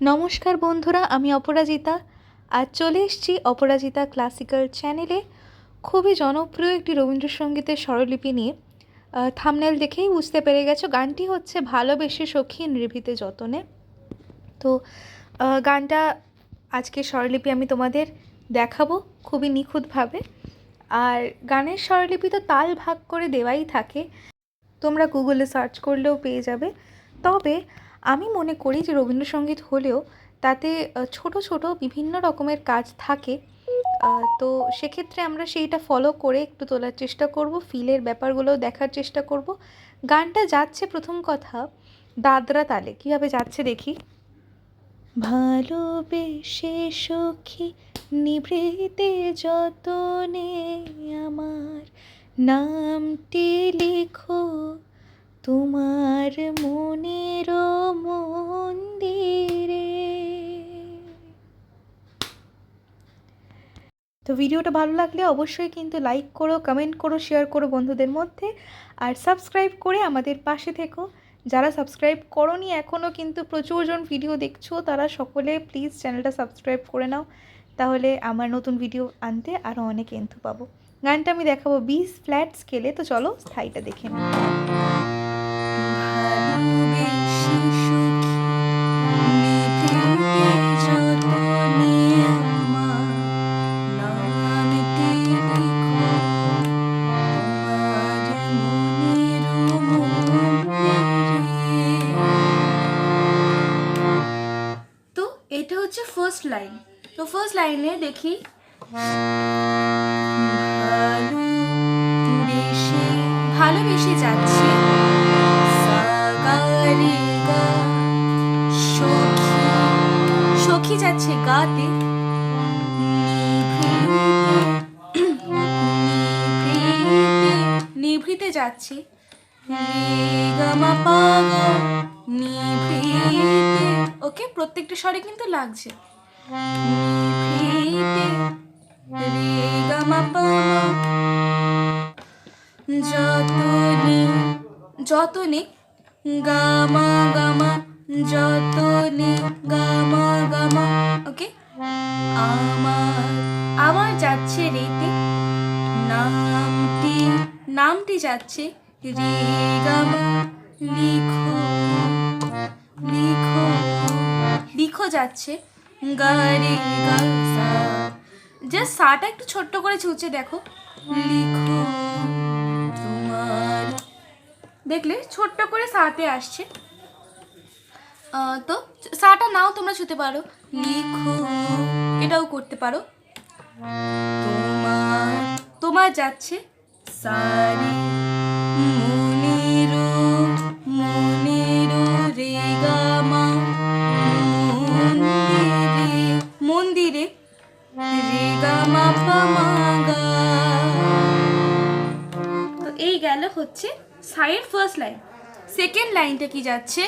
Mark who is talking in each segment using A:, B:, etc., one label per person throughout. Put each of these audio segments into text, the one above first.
A: নমস্কার বন্ধুরা, আমি অপরাজিতা। আজ চলে এসেছি অপরাজিতা ক্লাসিক্যাল চ্যানেলে। খুবই জনপ্রিয় একটি রবীন্দ্রসঙ্গীতের স্বরলিপি নিয়ে। থামনেল দেখেই বুঝতে পেরে গেছো, গানটি হচ্ছে ভালোবেসে সখী নির্ভীতে যতনে। তো গানটা আজকে স্বরলিপি আমি তোমাদের দেখাবো খুবই নিখুঁতভাবে। আর গানের স্বরলিপি তো তাল ভাগ করে দেওয়াই থাকে। তোমরা গুগলে সার্চ করলেও পেয়ে যাবে। তবে আমি মনে করি যে রবীন্দ্রসঙ্গীত হলেও তাতে ছোট ছোট বিভিন্ন রকমের কাজ থাকে। তো সেক্ষেত্রে আমরা সেইটা ফলো করে একটু তোলার চেষ্টা করব ফিলের ব্যাপারগুলোও দেখার চেষ্টা করব। গানটা যাচ্ছে প্রথম কথা, দাদরা তালে। কীভাবে যাচ্ছে দেখি? ভালোবেসে সখী নিভৃতে যতনে আমার নামটি লিখো, তোমার মনের ভিডিওটা ভালো লাগলে অবশ্যই কিন্তু লাইক করো কমেন্ট করো শেয়ার করো বন্ধুদের মধ্যে। আর সাবস্ক্রাইব করে আমাদের পাশে থেকো। যারা সাবস্ক্রাইব করনি এখনও কিন্তু প্রচুরজন ভিডিও দেখছ, তারা সকলে প্লিজ চ্যানেলটা সাবস্ক্রাইব করে নাও। তাহলে আমার নতুন ভিডিও আনতে আরও অনেক এন্থু পাবো। গানটা আমি দেখাবো বিশ ফ্ল্যাট স্কেলে তো চলো স্থায়ীটা দেখে নিই।
B: এটা হচ্ছে ফার্স্ট লাইন তো ফার্স্ট লাইনে দেখি। ভালোবেসে যাচ্ছে। সখী যাচ্ছে গাতে। নিভৃতে যাচ্ছে। গা। প্রত্যেকটা স্বরে কিন্তু লাগছে। যতনে যতনে, গামা গামা, যতনে, গামা গামা, ওকে? আমার আমার যাচ্ছে রেতে, নামটি নামটি যাচ্ছে রে গামা লিখো লিখো যাচ্ছে জাস্ট সাটা একটু ছোট্ট করে ছুঁচে দেখো। লিখো দেখলে ছোট্ট করে সাতে আসছে। তো সাটা নাও, তোমরা ছুতে পারো। লিখো, এটাও করতে পারো। তোমার তোমার যাচ্ছে সারি হচ্ছে সাইড ফার্স্ট লাইন সেকেন্ড লাইনটা কি যাচ্ছে?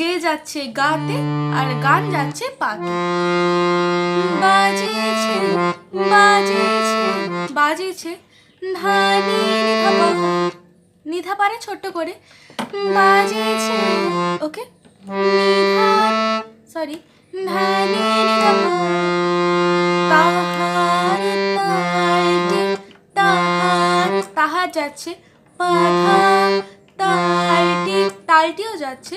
B: যে যাচ্ছে গাতে আর গান যাচ্ছে পাতে। বাজেছে বাজেছে বাজেছে ধানি নিধা পারে ছোট্ট করে। বাজেছে, ওকে? সরি ধানি তাহার যাচ্ছে তালটি, তালটিও যাচ্ছে।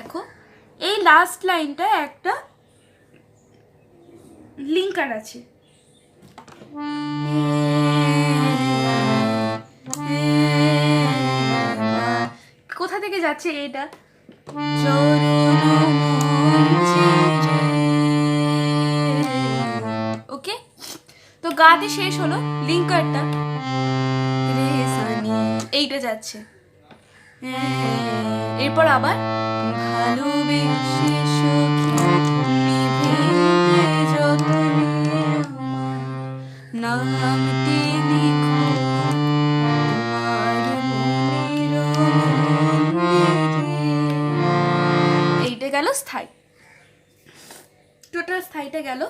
B: দেখো, এই লাস্ট লাইনটা একটা লিঙ্কার আছে। কোথা থেকে যাচ্ছে এটা ওকে তো গাতে শেষ হলো লিঙ্কারটা এইটা যাচ্ছে। এরপর আবার ভালোবেসে সখী মন্দিরে। এইটা গেল স্থায়ী। টোটাল স্থায়ীটা গেল।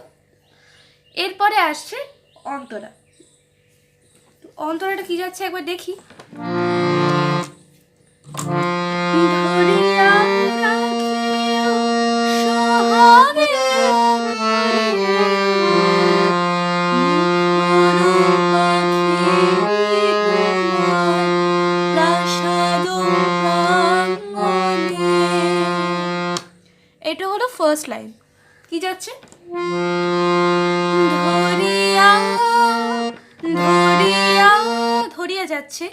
B: এরপরে আসছে অন্তরা। অন্তরাটা কি যাচ্ছে একবার দেখি। ফার্স্ট লাইন কি যাচ্ছে? ধরিয়া ধরিয়া ধরিয়া যাচ্ছে।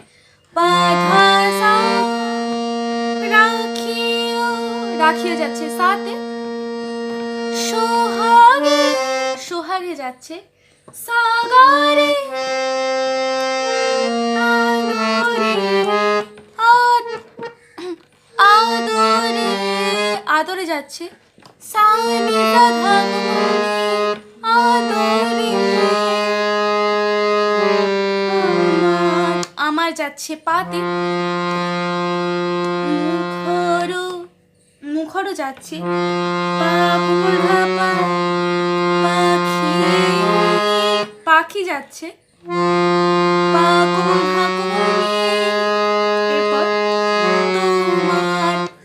B: রাখিও যাচ্ছে সাথে। সোহাগে সোহাগে যাচ্ছে। সাগরে আদরে আদ- আদরে আদরে যাচ্ছে। আমার যাচ্ছে পাতে মুখরো মুখরো যাচ্ছে। পাখি। পাখি যাচ্ছে।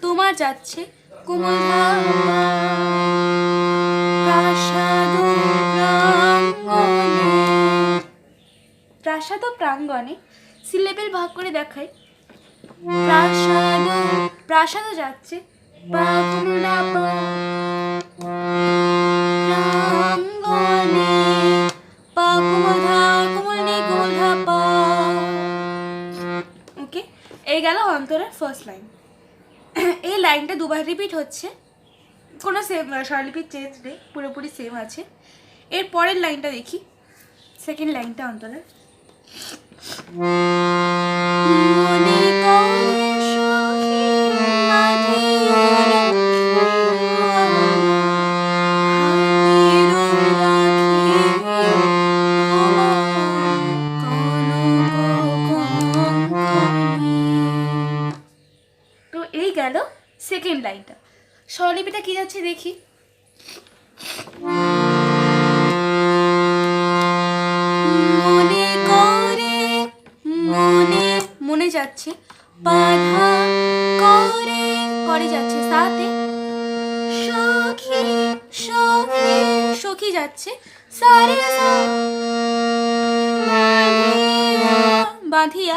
B: তোমার যাচ্ছে। প্রাসাদ প্রাঙ্গণে সিলেবেল ভাগ করে দেখায়। প্রাসাদ প্রাসাদ যাচ্ছে। ওকে, এই গেল অন্তরের ফার্স্ট লাইন লাইনটা দুবার রিপিট হচ্ছে। কোনো সেম স্বরলিপির চেঞ্জ নেই পুরোপুরি সেম আছে। এর পরের লাইনটা দেখি। সেকেন্ড লাইনটা অন্তরের মনে গেল। সেকেন্ড লাইনটা। স্বরলিপিটা কি যাচ্ছে দেখি। মনে করে মনে মনে যাচ্ছে। বাধা করে করে যাচ্ছে সাথে। সখী সখী সখী যাচ্ছে। সারে বাঁধিয়া।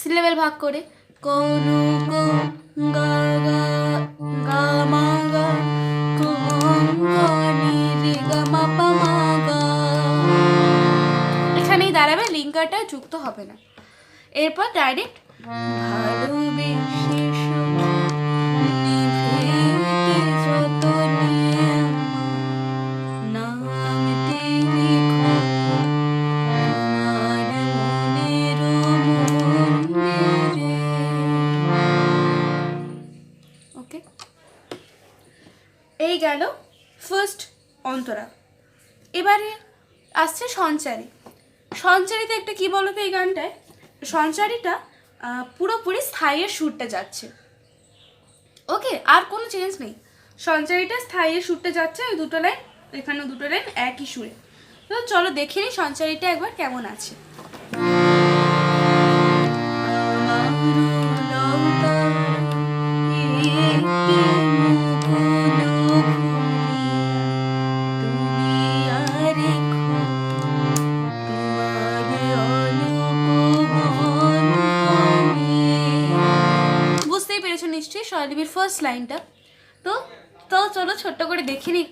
B: সিলেবেল ভাগ করে। কোন গা গা গা মা গা এখানেই দাঁড়াবে লিঙ্কারটা যুক্ত হবে না। এরপর ডাইরেক্ট ভালোবেসে এই গেল ফার্স্ট অন্তরা। এবারে আসছে সঞ্চারী। সঞ্চারিতে একটা কি বলতো এই গানটায়? সঞ্চারীটা পুরোপুরি স্থায়ীর সুরটা যাচ্ছে। ওকে, আর কোনো চেঞ্জ নেই। সঞ্চারীটা স্থায়ী সুরটা যাচ্ছে, ওই দুটো লাইন এখানে দুটো লাইন একই সুরে। তো চলো দেখে নিই সঞ্চারীটা একবার কেমন আছে। ফার্স্ট লাইনটা তো তো চলো ছোট্ট করে দেখে নি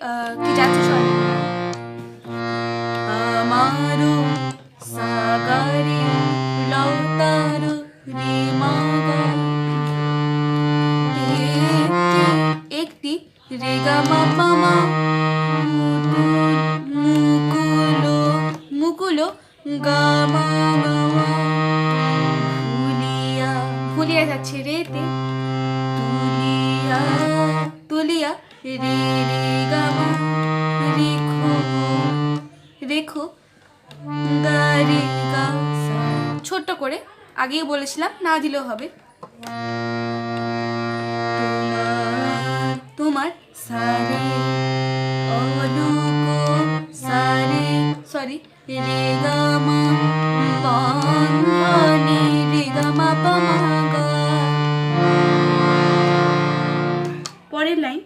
B: কি যাচ্ছে স্বরলিপি আমারও সাগারে লতারো রে মাগা একটি রেগা মাপা মা। মুকুলো মুকুলো গামা আগেই বলেছিলাম না দিলেও হবে। তোমার সারে সারে সরি রে পরের লাইন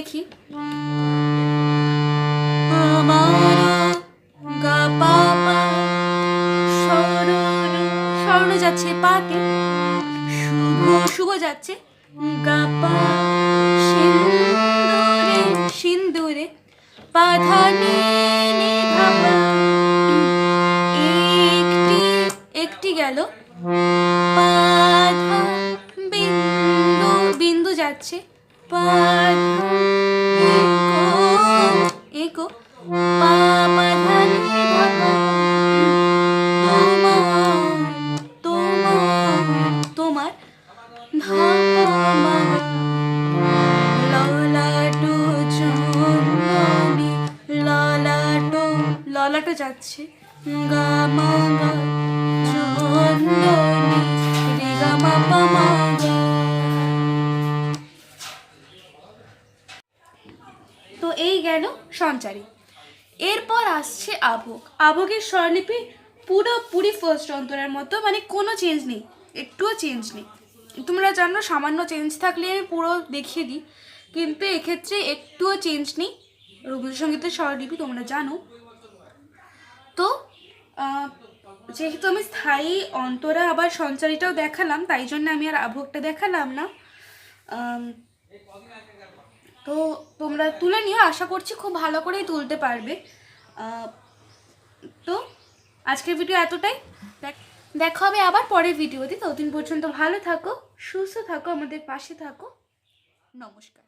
B: দেখি। স্বর্ণ যাচ্ছে পাতে শুভ যাচ্ছে। সিন্দুরে সিন্দুরে পাধানে একটি একটি গেল। পাধা বিন্দু বিন্দু যাচ্ছে। পাধা একো একো পা সঞ্চারী এরপর আসছে আভোগ আভোগের স্বরলিপি পুরোপুরি ফার্স্ট অন্তরের মতো মানে কোনো চেঞ্জ নেই, একটুও চেঞ্জ নেই। তোমরা জানো, সামান্য চেঞ্জ থাকলে আমি পুরো দেখিয়ে দিই, কিন্তু এক্ষেত্রে একটুও চেঞ্জ নেই। রবীন্দ্রসঙ্গীতের স্বরলিপি তোমরা জানো। তো যেহেতু আমি স্থায়ী অন্তরা আবার সঞ্চারীটাও দেখালাম, তাই জন্য আমি আর আভোগটা দেখালাম না। তো তোমরা তুলে নিও, আশা করছি খুব ভালো করেই তুলতে পারবে। তো আজকের ভিডিও এতটাই। দেখ- হবে আবার পরের ভিডিওতে। ততদিন পর্যন্ত ভালো থাকো, সুস্থ থাকো, আমাদের পাশে থাকো। নমস্কার।